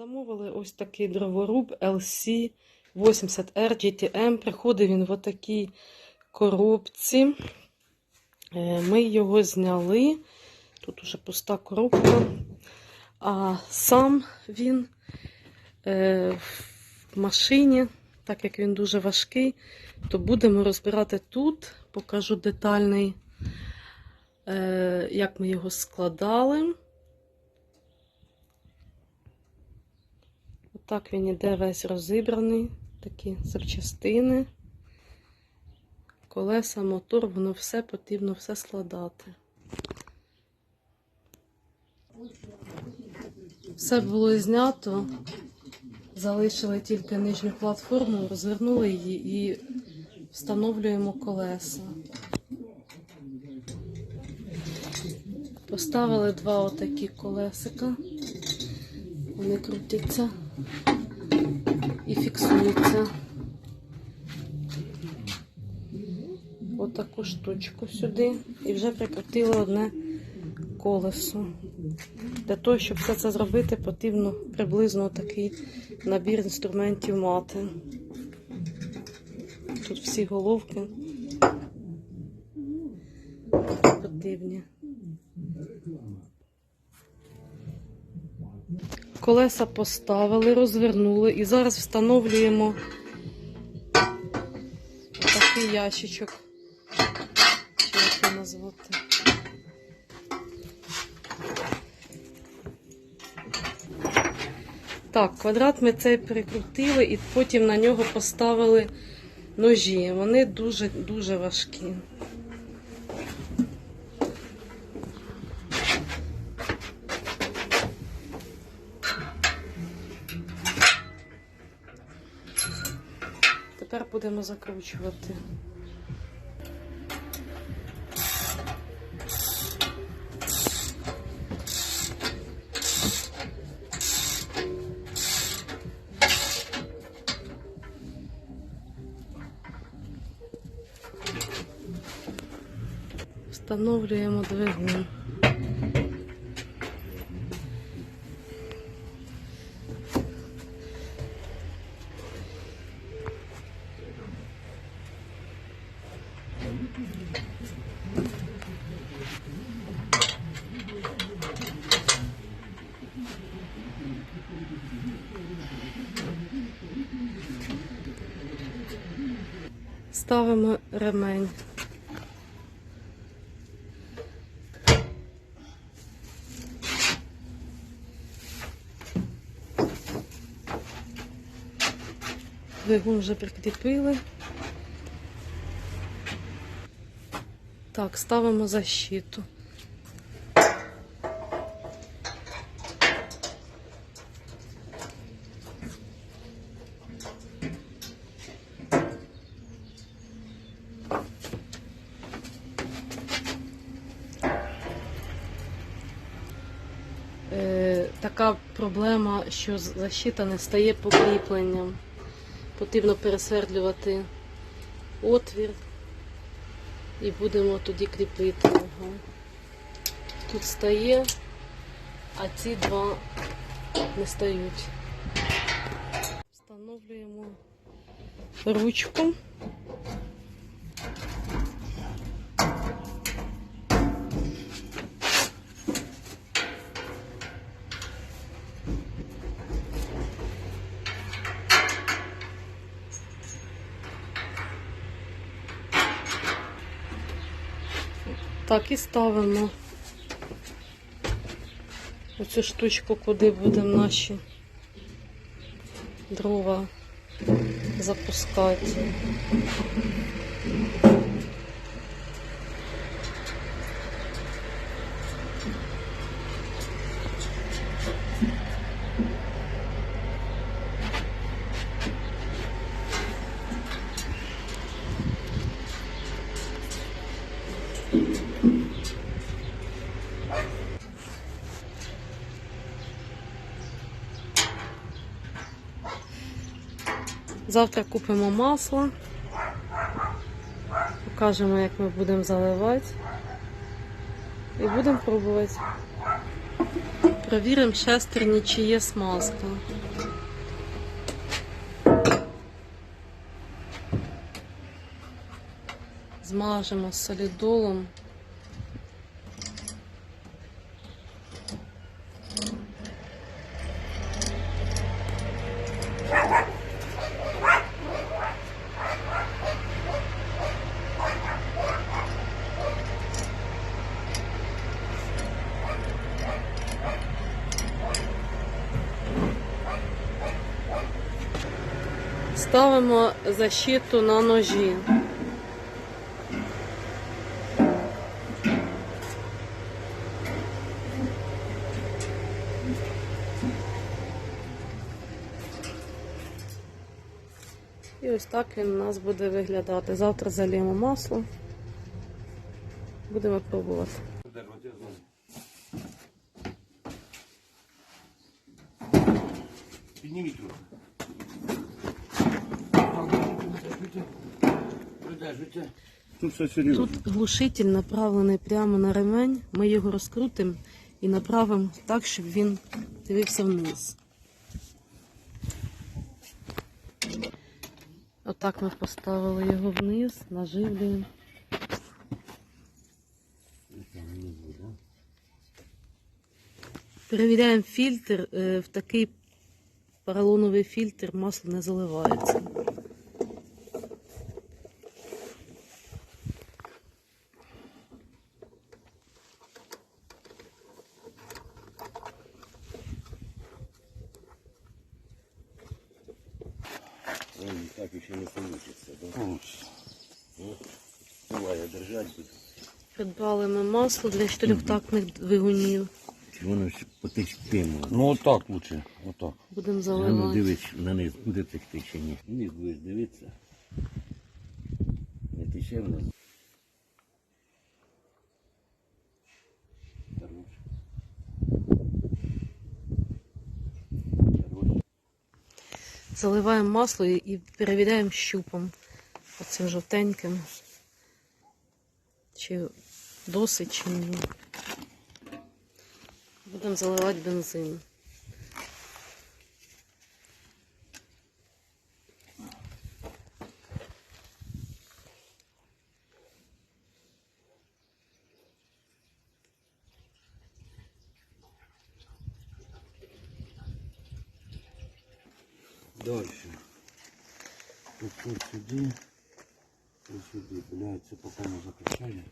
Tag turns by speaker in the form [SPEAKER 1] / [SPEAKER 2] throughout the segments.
[SPEAKER 1] Замовили ось такий дроворуб LC 80R GTM. Приходить він в отакій коробці. Е, Ми його зняли. Тут уже пуста коробка. А сам він е, в машині, так як він дуже важкий, то будемо розбирати тут. Покажу детальний, е, як ми його складали. Отак він іде весь розібраний, такі запчастини, колеса, мотор, воно все потрібно все складати. Все було знято, залишили тільки нижню платформу, розвернули її і встановлюємо колеса. Поставили два отакі колесика, вони крутяться і фіксуються. Отаку штучку сюди і вже прикрутили одне колесо. Для того, щоб все це зробити, потрібно приблизно такий набір інструментів мати. Тут всі головки потрібні. Колеса поставили, розвернули і зараз встановлюємо такий ящичок. Чи як назвати? Так, квадрат ми цей прикрутили і потім на нього поставили ножі. Вони дуже-дуже важкі. Тепер будемо закручувати. Встановлюємо двигун. Ставимо ремень. Двигун вже прикріпили. Так, ставимо защиту. Е, така проблема, що защита не стає покріпленням. Потрібно пересвердлювати отвір і будемо тоді кріпити його. Тут стає, а ці два не стають. Встановлюємо ручку. Так, і ставимо оцю штучку, куди будемо наші дрова запускати. Завтра купимо масло. Покажемо, як ми будемо заливати. І будемо пробувати. Провіримо шестерні, чи є смазка. Змажемо солідолом. Ставимо защиту на ножі. І ось так він у нас буде виглядати. Завтра заліємо масло. Будемо пробувати.
[SPEAKER 2] Підніміть трохи. Придержуйте. Тут все серйозно.
[SPEAKER 1] Тут глушитель направлений прямо на ремень. Ми його розкрутимо і направимо так, щоб він дивився вниз. Отак ми поставили його вниз, наживлюємо. Перевіряємо фільтр. Е, В такий поролоновий фільтр масло не заливається.
[SPEAKER 2] Так ще не получится. да? Получится. Ну, буває, держать буду.
[SPEAKER 1] Придбали ми масло для чотирьохтактних двигунів.
[SPEAKER 2] Воно ж потечпимо. Ну отак лучше, отак.
[SPEAKER 1] Будемо
[SPEAKER 2] Ну,
[SPEAKER 1] заливати.
[SPEAKER 2] дивись, на низ буде текти чи ні. Низ будеш дивитися. Не тече в нас.
[SPEAKER 1] Заливаємо масло і- перевіряємо щупом. Оцим жовтеньким. Чи досить, чи ні. Будемо заливати бензин.
[SPEAKER 2] Дальше. Тут вот сюди. Вот сюди. Блядь, це поки не закачали.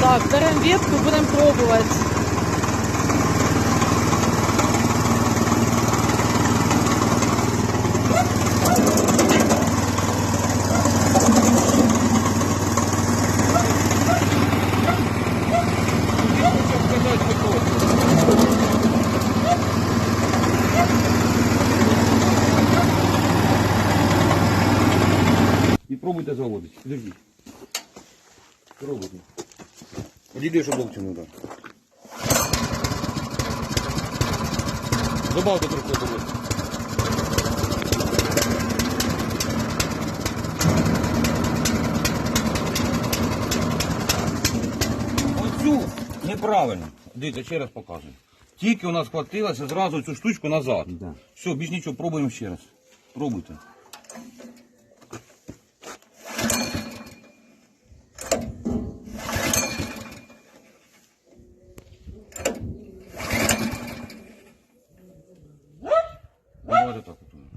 [SPEAKER 1] Так, беремо ветку, будемо пробувати.
[SPEAKER 2] І пробуйте заводити. Подождіть. Пробуйте. Одійди, щоб локтю не дав. Добавте трохи обороти. Оцю неправильно. Дивіться, ще раз показую. Тільки у нас хватилося зразу цю штучку назад.
[SPEAKER 3] Да.
[SPEAKER 2] Все, більш нічого, пробуємо ще раз. Пробуйте. るとことも。